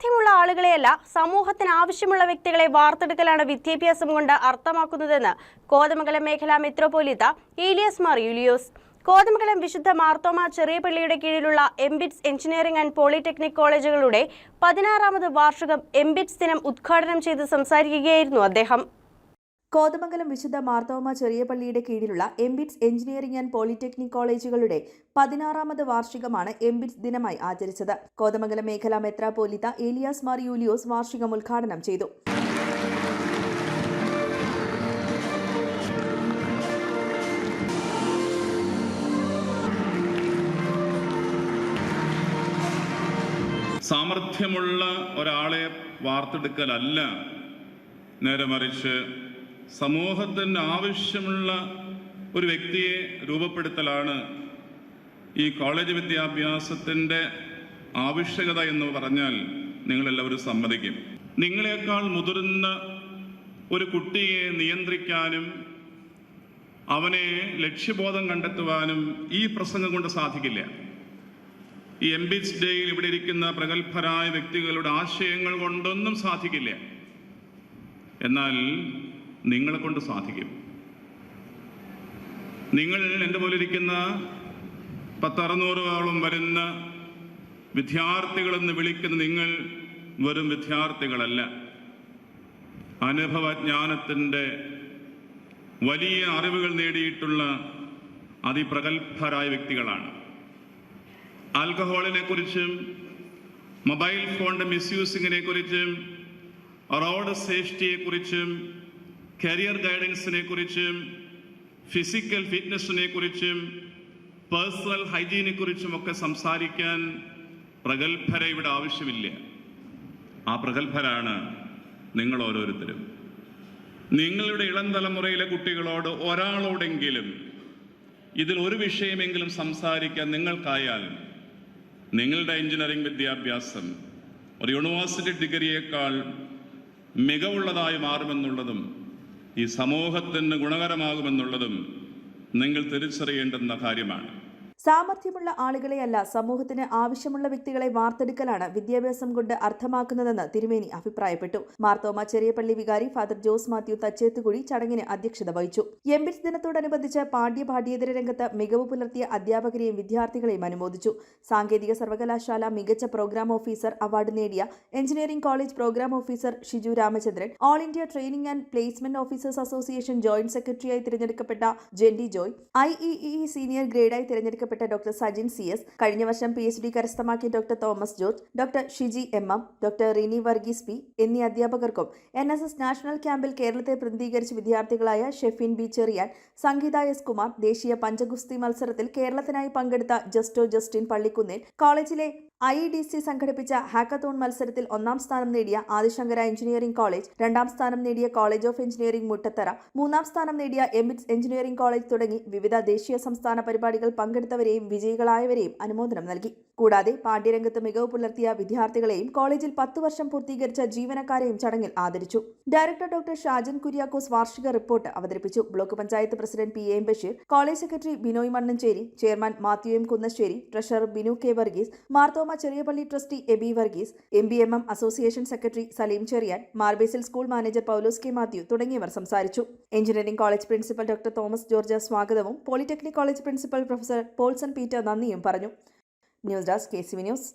സാമർഥ്യമുള്ള ആളുകളെയല്ല സമൂഹത്തിന് ആവശ്യമുള്ള വ്യക്തികളെ വാർത്തെടുക്കലാണ് വിദ്യാഭ്യാസം കൊണ്ട് അർത്ഥമാക്കുന്നതെന്ന് കോതമംഗലം മേഖലാ മെത്രോപൊലീത്ത ഏലിയസ് മാർ യുലിയോസ് കോതമംഗലം വിശുദ്ധ മാർത്തോമ ചെറിയ പള്ളിയുടെ കീഴിലുള്ള എംബിറ്റ്സ് എഞ്ചിനീയറിംഗ് ആൻഡ് പോളിടെക്നിക് കോളേജുകളുടെ പതിനാറാമത് വാർഷികം എംബിറ്റ്സ് ദിനം ഉദ്ഘാടനം ചെയ്ത് സംസാരിക്കുകയായിരുന്നു അദ്ദേഹം. കോതമംഗലം വിശുദ്ധ മാർത്തോമ ചെറിയ പള്ളിയുടെ കീഴിലുള്ള എംബിറ്റ്സ് എഞ്ചിനീയറിംഗ് ആൻഡ് പോളിടെക്നിക് കോളേജുകളുടെ പതിനാറാമത് വാർഷികമാണ് എംബിറ്റ്സ് ദിനമായി ആചരിച്ചത്. കോതമംഗലം മേഖലാ മെത്രാപോലിത്ത ഏലിയാസ് മാർ യൂലിയോസ് വാർഷികം ഉദ്ഘാടനം ചെയ്തു. സാമർഥ്യമുള്ള ഒരാളെ വാർത്തെടുക്കലല്ല നേരെ മറിച്ച് സമൂഹത്തിന് ആവശ്യമുള്ള ഒരു വ്യക്തിയെ രൂപപ്പെടുത്തലാണ് ഈ കോളേജ് വിദ്യാഭ്യാസത്തിന്റെ ആവശ്യകത എന്ന് പറഞ്ഞാൽ നിങ്ങളെല്ലാവരും സമ്മതിക്കും. നിങ്ങളെക്കാൾ മുതിർന്ന ഒരു കുട്ടിയെ നിയന്ത്രിക്കാനും അവനെ ലക്ഷ്യബോധം കണ്ടെത്തുവാനും ഈ പ്രസംഗം കൊണ്ട് സാധിക്കില്ല. ഈ എം ബിസ് ഡേയിൽ ഇവിടെ ഇരിക്കുന്ന പ്രഗത്ഭരായ വ്യക്തികളുടെ ആശയങ്ങൾ കൊണ്ടൊന്നും സാധിക്കില്ല. എന്നാൽ നിങ്ങളെ കൊണ്ട് സാധിക്കും. നിങ്ങൾ എന്റെ പോലെ ഇരിക്കുന്ന പത്തറുന്നൂറോളം വരുന്ന വിദ്യാർത്ഥികളെന്ന് വിളിക്കുന്ന നിങ്ങൾ വെറും വിദ്യാർത്ഥികളല്ല. അനുഭവജ്ഞാനത്തിന്റെ വലിയ അറിവുകൾ നേടിയിട്ടുള്ള അതിപ്രഗത്ഭരായ വ്യക്തികളാണ്. ആൽക്കഹോളിനെ കുറിച്ചും മൊബൈൽ ഫോണിന്റെ മിസ്യൂസിങ്ങിനെ കുറിച്ചും റോഡ് സേഫ്റ്റിയെ കുറിച്ചും കരിയർ ഗൈഡൻസിനെ കുറിച്ചും ഫിസിക്കൽ ഫിറ്റ്നസിനെ കുറിച്ചും പേഴ്സണൽ ഹൈജീനെ കുറിച്ചും ഒക്കെ സംസാരിക്കാൻ പ്രഗത്ഭരെ ഇവിടെ ആവശ്യമില്ല. ആ പ്രഗത്ഭരാണ് നിങ്ങൾ ഓരോരുത്തരും. നിങ്ങളുടെ ഇളം തലമുറയിലെ കുട്ടികളോട് ഒരാളോടെങ്കിലും ഇതിൽ ഒരു വിഷയമെങ്കിലും സംസാരിക്കാൻ നിങ്ങൾക്കായാൽ നിങ്ങളുടെ എഞ്ചിനീയറിംഗ് വിദ്യാഭ്യാസം ഒരു യൂണിവേഴ്സിറ്റി ഡിഗ്രിയേക്കാൾ മികവുള്ളതായി മാറുമെന്നുള്ളതും ഈ സമൂഹത്തിന് ഗുണകരമാകുമെന്നുള്ളതും നിങ്ങൾ തിരിച്ചറിയേണ്ടുന്ന കാര്യമാണ്. സാമർഥ്യമുള്ള ആളുകളെയല്ല സമൂഹത്തിന് ആവശ്യമുള്ള വ്യക്തികളെ വാർത്തെടുക്കലാണ് വിദ്യാഭ്യാസം കൊണ്ട് അർത്ഥമാക്കുന്നതെന്ന് തിരുമേനി അഭിപ്രായപ്പെട്ടു. മാർത്തോമ ചെറിയപ്പള്ളി വികാരി ഫാദർ ജോസ് മാത്യു തച്ചേത്തുകുഴി ചടങ്ങിന് അധ്യക്ഷത വഹിച്ചു. എംബിറ്റ്സ് ദിനത്തോടനുബന്ധിച്ച് പാഠ്യ പാഠ്യേതര രംഗത്ത് മികവ് പുലർത്തിയ അധ്യാപകരെയും വിദ്യാർത്ഥികളെയും അനുമോദിച്ചു. സാങ്കേതിക സർവകലാശാല മികച്ച പ്രോഗ്രാം ഓഫീസർ അവാർഡ് നേടിയ engineering college program officer Shiju Ramachandran all India training and placement officers association joint സെക്രട്ടറിയായി തിരഞ്ഞെടുക്കപ്പെട്ട Jendy Joy I E senior ഗ്രേഡായി തിരഞ്ഞെടുക്കപ്പെട്ട ഡോക്ടർ സജിൻ സി എസ് കഴിഞ്ഞ വർഷം പി എച്ച് ഡി കരസ്ഥമാക്കിയ doctor Thomas George doctor Shiji M M doctor Rini Varghese P എന്നീ അധ്യാപകർക്കും N S S national ക്യാമ്പിൽ കേരളത്തെ പ്രതിനിധീകരിച്ച വിദ്യാർത്ഥികളായ ഷെഫിൻ ബി ചെറിയാൻ സംഗീത എസ് കുമാർ ദേശീയ പഞ്ചഗുസ്തി മത്സരത്തിൽ കേരളത്തിനായി പങ്കെടുത്ത ജസ്റ്റോ ജസ്റ്റിൻ പള്ളിക്കുന്നേൽ കോളേജിലെ ഐ ഡി സി സംഘടിപ്പിച്ച ഹാക്കത്തോൺ മത്സരത്തിൽ ഒന്നാം സ്ഥാനം നേടിയ ആദിശങ്കര എഞ്ചിനീയറിംഗ് കോളേജ് രണ്ടാം സ്ഥാനം നേടിയ കോളേജ് ഓഫ് എഞ്ചിനീയറിംഗ് മുട്ടത്തറ മൂന്നാം സ്ഥാനം നേടിയ എമിറ്റ്സ് എഞ്ചിനീയറിംഗ് കോളേജ് തുടങ്ങി വിവിധ ദേശീയ സംസ്ഥാന പരിപാടികൾ പങ്കെടുത്തവരെയും വിജയികളായവരെയും അനുമോദനം നൽകി. കൂടാതെ പാഠ്യരംഗത്ത് മികവ് പുലർത്തിയ വിദ്യാർത്ഥികളെയും കോളേജിൽ പത്ത് വർഷം പൂർത്തീകരിച്ച ജീവനക്കാരെയും ചടങ്ങിൽ ആദരിച്ചു. ഡയറക്ടർ ഡോക്ടർ ഷാജൻ കുര്യാക്കോസ് വാർഷിക റിപ്പോർട്ട് അവതരിപ്പിച്ചു. Block panchayat president P. M. Basheer college secretary Binoy Mannancheri chairman Mathew M Kunnassery treasurer Binu K Varghese Marthoma Cheriyapalli trustee Abi Varghese M B M M association secretary Saleem Cheriyan Mar Basil school manager Paulose K Mathew തുടങ്ങിയവർ സംസാരിച്ചു. Engineering college principal doctor Thomas George സ്വാഗതവും polytechnic college principal professor Paulson Peter നന്ദിയും പറഞ്ഞു. news desk K C V news